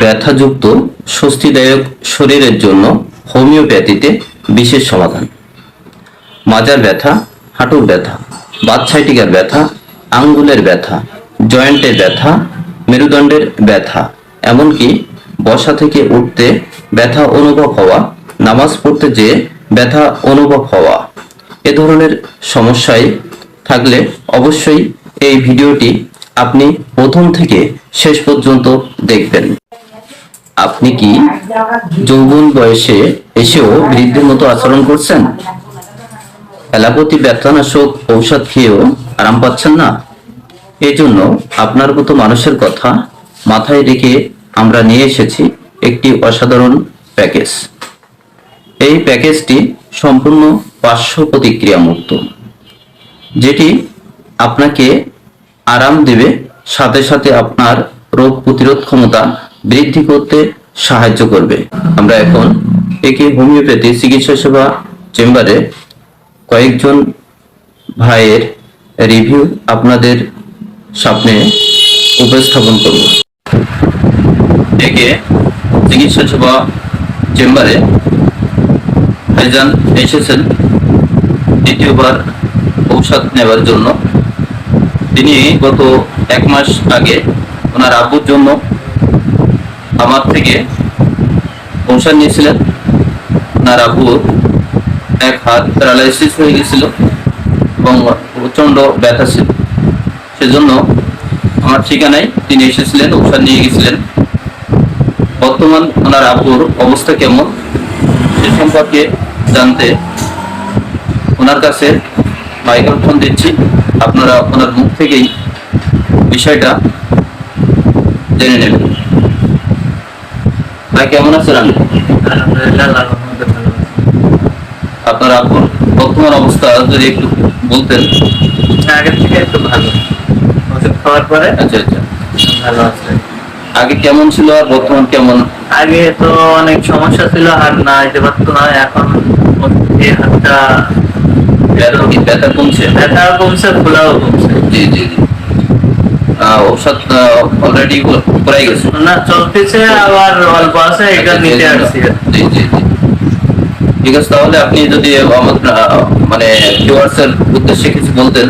ব্যথাযুক্ত, স্বস্তিদায়ক শরীরের জন্য হোমিওপ্যাথিতে বিশেষ সমাধান। মাজার ব্যথা, হাঁটুর ব্যথা বাচ্চাইটিকার ব্যথা, আঙ্গুলের ব্যথা, জয়েন্টের ব্যথা, মেরুদণ্ডের ব্যথা, এমনকি বসা থেকে উঠতে ব্যথা অনুভব হওয়া, নামাজ পড়তে যেয়ে ব্যথা অনুভব হওয়া, এ ধরনের সমস্যায় থাকলে অবশ্যই এই ভিডিওটি আপনি প্রথম থেকে শেষ পর্যন্ত দেখবেন। আপনি কি যৌবন বয়সে এসেও বৃদ্ধের মতো আচরণ করছেন? অ্যালোপ্যাথি ব্যথানাশক, ঔষধ খেয়েও আরাম পাচ্ছেন না। এই জন্য আপনার মতো মানুষের কথা মাথায় রেখে আমরা নিয়ে এসেছি একটি অসাধারণ প্যাকেজ। এই প্যাকেজটি সম্পূর্ণ পার্শ্ব প্রতিক্রিয়া মুক্ত যেটি আপনাকে আরাম দেবে, সাথে সাথে আপনার রোগ প্রতিরোধ ক্ষমতা বৃদ্ধি করতে সাহায্য করবে। আমরা এখন একে হোমিওপ্যাথি চিকিৎসা সেবা চেম্বারে কয়েকজন ভাইয়ের রিভিউ আপনাদের সামনে উপস্থাপন করব। একে চিকিৎসা সেবা চেম্বারে ভাইজান এসেছেন, দ্বিতীয়বার ঔষধ নেওয়ার জন্য। তিনি গত এক মাস আগে ওনার আব্বুর জন্য আমার থেকে ঔষধ নিয়েছিলেন। ওনার আব্বুর এক হাত প্যারালাইসিস হয়ে গেছিল এবং প্রচণ্ড ব্যথা ছিল। সেজন্য আমার ঠিকানায় তিনি এসেছিলেন ঔষধ নিয়ে গেছিলেন। বর্তমান ওনার আব্বুর অবস্থা কেমন সে সম্পর্কে জানতে ওনার কাছে মাইক্রোফোন দিচ্ছি। আপনারা ওনার মুখ থেকেই বিষয়টা জেনে নেবেন। ভাই কেমন আছেন আপনি। আপনার আপুর বর্তমান অবস্থা যদি একটু বলতেন। আগের থেকে একটু ভালো। ওষুধ খাওয়ার পরে আচ্ছা আচ্ছা। ভালো আছে। আগে কেমন ছিল আর বর্তমান কেমন? আগে তো অনেক সমস্যা ছিল হাত না যেতে পারতো না এখন ওষুধ হাতটা ব্যথা কি ব্যথা কমছে? ব্যথা কমছে খোলাও কমছে। জি জি জি। ঔষধ অলরেডি করাই গেছে। না চলতেছে আবার অল্প আছে এটা আচ্ছা, নিতে আসছি। জি জি জি। ঠিক আছে তাহলে আপনি যদি মানে ভিউয়ার্স এর উদ্দেশ্যে কিছু বলতেন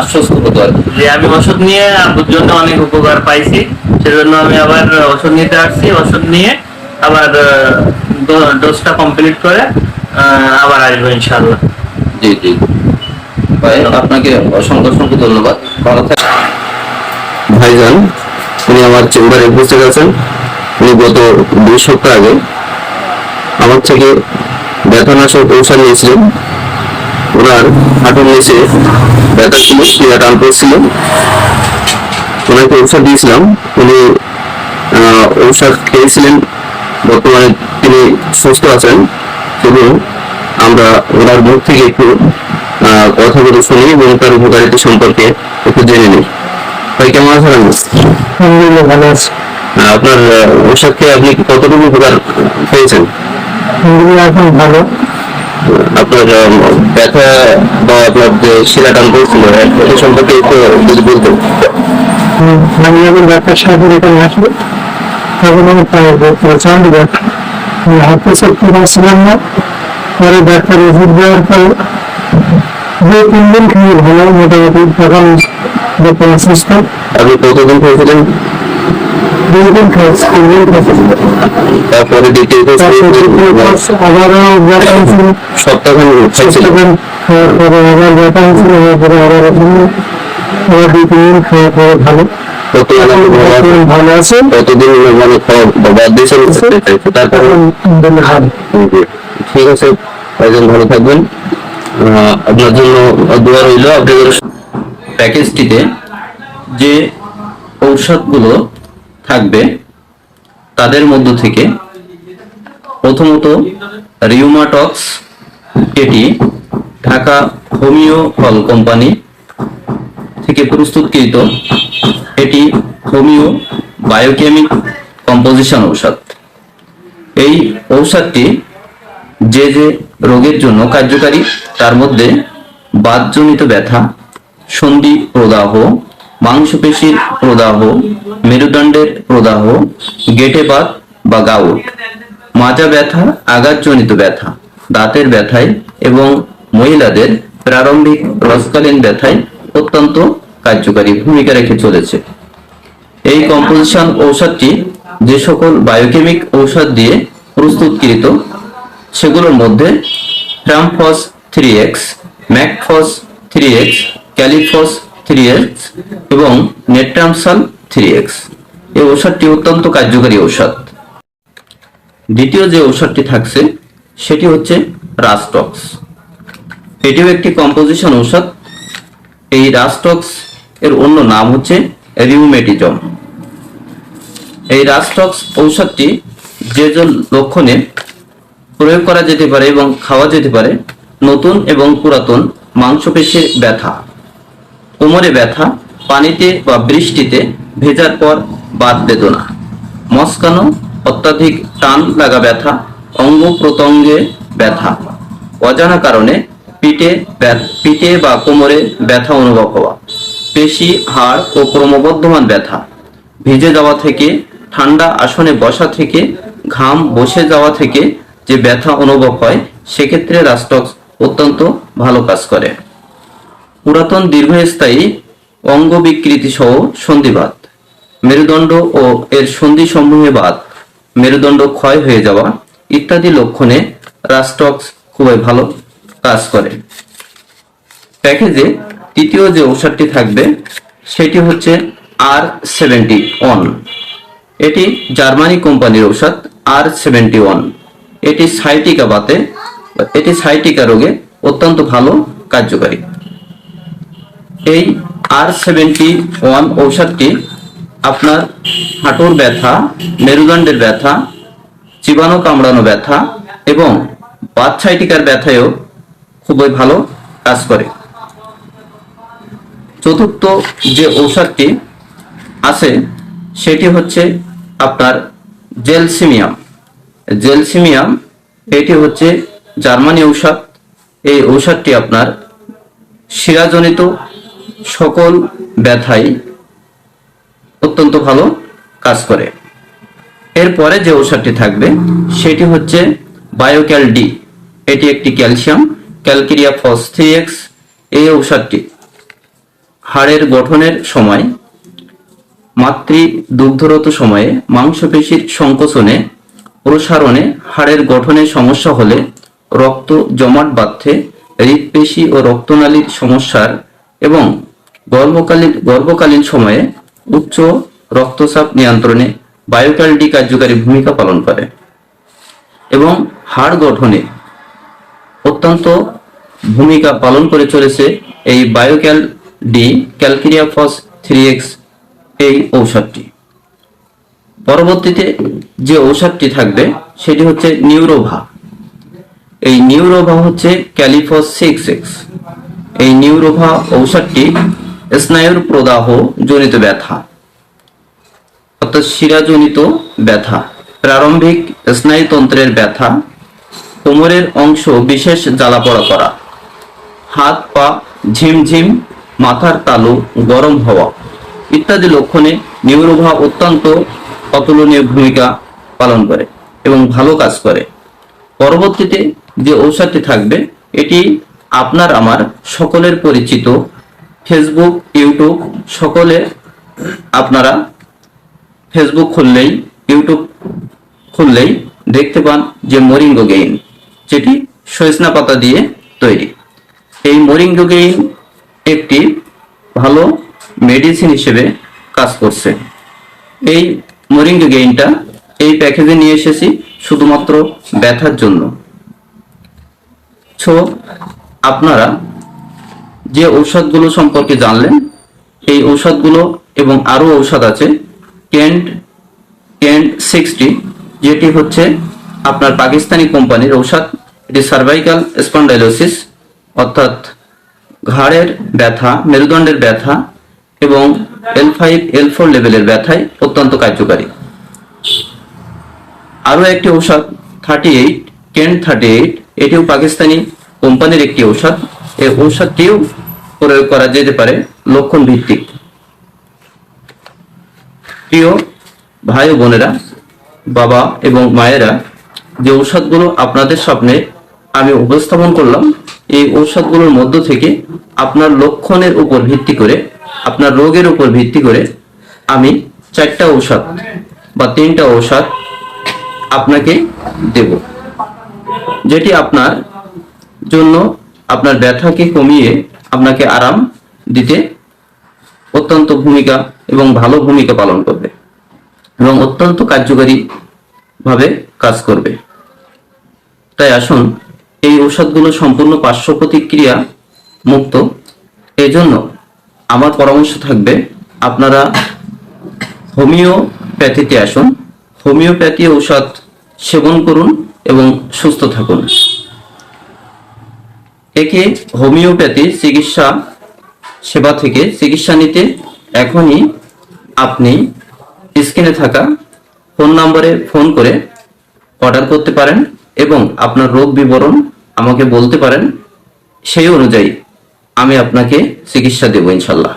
আশ্বস্ত হতো আর। যে আমি ওষুধ নিয়ে আব্বুর জন্য অনেক উপকার পাইছি সেজন্য আমি আবার ওষুধ নিতে আসছি ওষুধ নিয়ে আবার ডোজটা কমপ্লিট করে আবার আসব ইনশাল্লাহ জি জি। ভাই, আপনাকে অসংখ্য ধন্যবাদ। ভাইজান, উনি আমার চেম্বারে উপস্থিত আছেন। উনি গত দুই সপ্তাহ আগে আমার থেকে ব্যথানাশক ঔষধ নিয়েছিলেন ওনার হাঁটুর নিচে ব্যথা ছিল ক্রিয়া টান করছিল ওনাকে ঔষধ দিয়েছিলাম। উনি ঔষধ খেয়েছিলেন। বর্তমানে তিনি সুস্থ আছেন এবং আমরা ওনার মুখ থেকে একটু কথাগুলো শুনি এবং তার উপকারিতা সম্পর্কে একটু জেনে নিই। ভাই কেমন আছেন আলহামদুলিল্লাহ ভালো আছি। আপনার ঔষধ খেয়ে আপনি কতটুকু উপকার পেয়েছেন? এখন ভালো। আপনার ব্যথা বা আপনার যে এটা সম্পর্কে একটু যদি বলতেন। আমি যখন ডাক্তার সাহেবের এখানে আসব। তখন আমি প্রায় প্রচণ্ড ব্যথা। পারছিলাম না। পরে ডাক্তার ওষুধ দেওয়ার পরে দু তিন দিন খেয়ে ভালো মোটামুটি তখন বর্তমান সুস্থ আপনি কতদিন খেয়েছিলেন দুই দিন খেয়েছি তিন দিন খেয়েছি তারপরে দ্বিতীয় তারপর আবারও ব্যথা হয়েছিল সপ্তাহখান খাওয়ার পরে আবার ব্যথা হয়েছিল তারপরে আবার ওষুধ আবার দুই তিন দিন খাওয়ার পরে ভালো। এখন ভালো আছে? কতদিন মানে খাওয়া বাদ দিয়েছেন? তারপরে এখন ঠিক আছে ভালো থাকবেন। আপনার জন্য দোয়া রইল। আপনাদের প্যাকেজটিতে যে ঔষধগুলো থাকবে, তাদের মধ্য থেকে প্রথমত রিউমাটক্স এটি ঢাকা হোমিও হল কোম্পানি থেকে প্রস্তুতকৃত। এটি হোমিও বায়োকেমিক কম্পোজিশন ঔষধ। এই ঔষধটি যে যে রোগের জন্য কার্যকারী। তার মধ্যে বাতজনিত ব্যথা, সন্ধি প্রদাহ, মাংসপেশির প্রদাহ, মেরুদণ্ডের প্রদাহ গেটেপাত বা গাউট, মাজা ব্যথা, আঘাতজনিত ব্যথা, দাঁতের ব্যথায় এবং মহিলাদের প্রারম্ভিক রসকালীন ব্যথায় অত্যন্ত কার্যকারী ভূমিকা রেখে চলেছে। এই কম্পোজিশন ঔষধটি যে সকল বায়োকেমিক ঔষধ দিয়ে প্রস্তুতকৃত সেগুলোর মধ্যে ferrum phos three X, mag phos three X, kali phos three X এবং নেট্রামসাল থ্রি এক্স। এই ঔষধটি অত্যন্ত কার্যকারী ঔষধ। দ্বিতীয় যে ঔষধটি থাকছে, সেটি হচ্ছে রাস্টক্স। এটিও একটি কম্পোজিশন ঔষধ। এই রাস্টক্স এর অন্য নাম হচ্ছে রিউমেটিজম। এই রাস্টক্স ঔষধটি যে যে লক্ষণে প্রয়োগ করা যেতে পারে এবং খাওয়া যেতে পারে নতুন এবং পুরাতন মাংসপেশির ব্যথা। কোমরে ব্যথা, পানিতে বা বৃষ্টিতে ভেজার পর বাদ বেদনা। মস্কানো, অত্যাধিক টান লাগা ব্যথা অঙ্গ প্রত্যঙ্গে ব্যথা। অজানা কারণে পিঠে পিঠে বা কোমরে ব্যথা অনুভব হওয়া। পেশি, হাড় ও ক্রমবর্ধমান ব্যথা। ভিজে যাওয়া থেকে, ঠান্ডা আসনে বসা থেকে, ঘাম বসে যাওয়া থেকে যে ব্যথা অনুভব হয়, সেক্ষেত্রে রাস্টক্স অত্যন্ত ভালো কাজ করে। পুরাতন দীর্ঘস্থায়ী অঙ্গ বিকৃতি সহ সন্ধিবাদ মেরুদণ্ড ও এর সন্ধি সমূহে বাত, মেরুদণ্ড ক্ষয় হয়ে যাওয়া ইত্যাদি লক্ষণে রাস্টক্স খুবই ভালো কাজ করে। প্যাকেজে তৃতীয় যে ঔষধটি থাকবে, সেটি হচ্ছে আর সেভেন্টি ওয়ান। এটি জার্মানি কোম্পানির ঔষধ, আর সেভেন্টি ওয়ান। এটি সাইটিকা বাতে এটি সাইটিকা রোগে অত্যন্ত ভালো, কার্যকারী। এই আর সেভেন্টি ওয়ান ঔষধটি আপনার হাঁটুর ব্যথা, মেরুদণ্ডের ব্যথা, জীবাণু কামড়ানো ব্যথা এবং বাচ্চাইটিকার ব্যথায়ও খুবই ভালো কাজ করে। চতুর্থ যে ঔষধটি আছে, সেটি হচ্ছে আপনার জেলসিমিয়াম। জেলসিমিয়াম, এটি হচ্ছে জার্মানি ঔষধ। এই ঔষধটি আপনার শিরাজনিত সকল ব্যথাই অত্যন্ত ভালো কাজ করে। এরপরে যে ঔষধটি থাকবে, সেটি হচ্ছে বায়োক্যাল ডি। এটি একটি ক্যালসিয়াম, ক্যালকেরিয়া ফসথিএক্স এই ঔষধটি হাড়ের গঠনের সময় মাতৃ দুগ্ধরত সময়ে মাংসপেশির সংকোচনে প্রসারণে হাড়ের গঠনে সমস্যা হলে রক্ত জমাট বাঁধতে হৃদপেশি ও রক্তনালীর সমস্যার এবং গর্ভকালীন গর্ভকালীন সময়ে উচ্চ রক্তচাপ নিয়ন্ত্রণে বায়োক্যালডি কার্যকারী ভূমিকা পালন করে এবং হাড় গঠনে অত্যন্ত ভূমিকা পালন করে চলেছে এই biocal D calcarea phos three X এই ঔষধটি। পরবর্তীতে যে ঔষধটি থাকবে, সেটি হচ্ছে নিউরোভা। এই নিউরোভা হচ্ছে ক্যালিফস সিক্স এক্স। এই নিউরোভা ঔষধটি স্নায়ুর প্রদাহ জনিত ব্যথা, অর্থাৎ শিরাজনিত ব্যথা, প্রারম্ভিক স্নায়ুতন্ত্রের ব্যথা, কোমরের অংশ বিশেষ জ্বালাপড়া করা, হাত পা ঝিমঝিম, মাথার তালু গরম হওয়া ইত্যাদি লক্ষণে নিউরোভা অত্যন্ত অতুলনীয় ভূমিকা পালন করে এবং ভালো কাজ করে। পরবর্তীতে যে ঔষধটি থাকবে, এটি আপনার, আমার সকলের পরিচিত ফেসবুক, ইউটিউব, সকলে আপনারা ফেসবুক খুললেই, ইউটিউব খুললেই দেখতে পান যে মরিঙ্গো গেইন যেটি সজনা পাতা দিয়ে তৈরি। এই মরিঙ্গো গেইন একটি ভালো মেডিসিন হিসেবে কাজ করছে। এই মরিঙ্গো গেইনটা এই প্যাকেজে নিয়ে এসেছি শুধুমাত্র ব্যথার জন্য। সো আপনারা যে ঔষধগুলো সম্পর্কে জানলেন, এই ঔষধগুলো এবং আরও ঔষধ আছে কেন্ট কেন্ট সিক্সটি যেটি হচ্ছে আপনার পাকিস্তানি কোম্পানির ঔষধ। এটি সার্ভাইকাল স্পন্ডাইলোসিস অর্থাৎ ঘাড়ের ব্যথা, মেরুদণ্ডের ব্যথা এবং এল ফাইভ এল ফোর লেভেলের ব্যথায় অত্যন্ত কার্যকারী। আরও একটি ঔষধ thirty eight Kent thirty eight এটিও পাকিস্তানি কোম্পানির একটি ঔষধ। এই ঔষধটিও প্রয়োগ করা যেতে পারে লক্ষণ ভিত্তিক প্রিয় ভাই ও বোনেরা, বাবা এবং মায়েরা, যে ঔষধগুলো আপনাদের সামনে আমি উপস্থাপন করলাম, এই ঔষধগুলোর মধ্য থেকে আপনার লক্ষণের উপর ভিত্তি করে আপনার রোগের উপর ভিত্তি করে আমি চারটা ঔষধ বা তিনটা ঔষধ আপনাকে দেব, যেটি আপনার জন্য আপনার ব্যথাকে কমিয়ে আপনাকে আরাম দিতে অত্যন্ত ভূমিকা এবং ভালো ভূমিকা পালন করবে এবং অত্যন্ত কার্যকারী ভাবে কাজ করবে। তাই আসুন, এই ঔষধগুলো সম্পূর্ণ পার্শ্ব প্রতিক্রিয়া মুক্ত। এজন্য আমার পরামর্শ থাকবে, আপনারা হোমিওপ্যাথিতে আসুন, হোমিওপ্যাথি ঔষধ সেবন করুন এবং সুস্থ থাকুন। একে হোমিওপ্যাথি চিকিৎসা সেবা থেকে চিকিৎসা নিতে এখনই আপনি স্ক্রিনে থাকা ফোন নম্বরে ফোন করে অর্ডার করতে পারেন এবং আপনার রোগ বিবরণ আমাকে বলতে পারেন, সেই অনুযায়ী আমি আপনাকে চিকিৎসা দেবো ইনশাল্লাহ।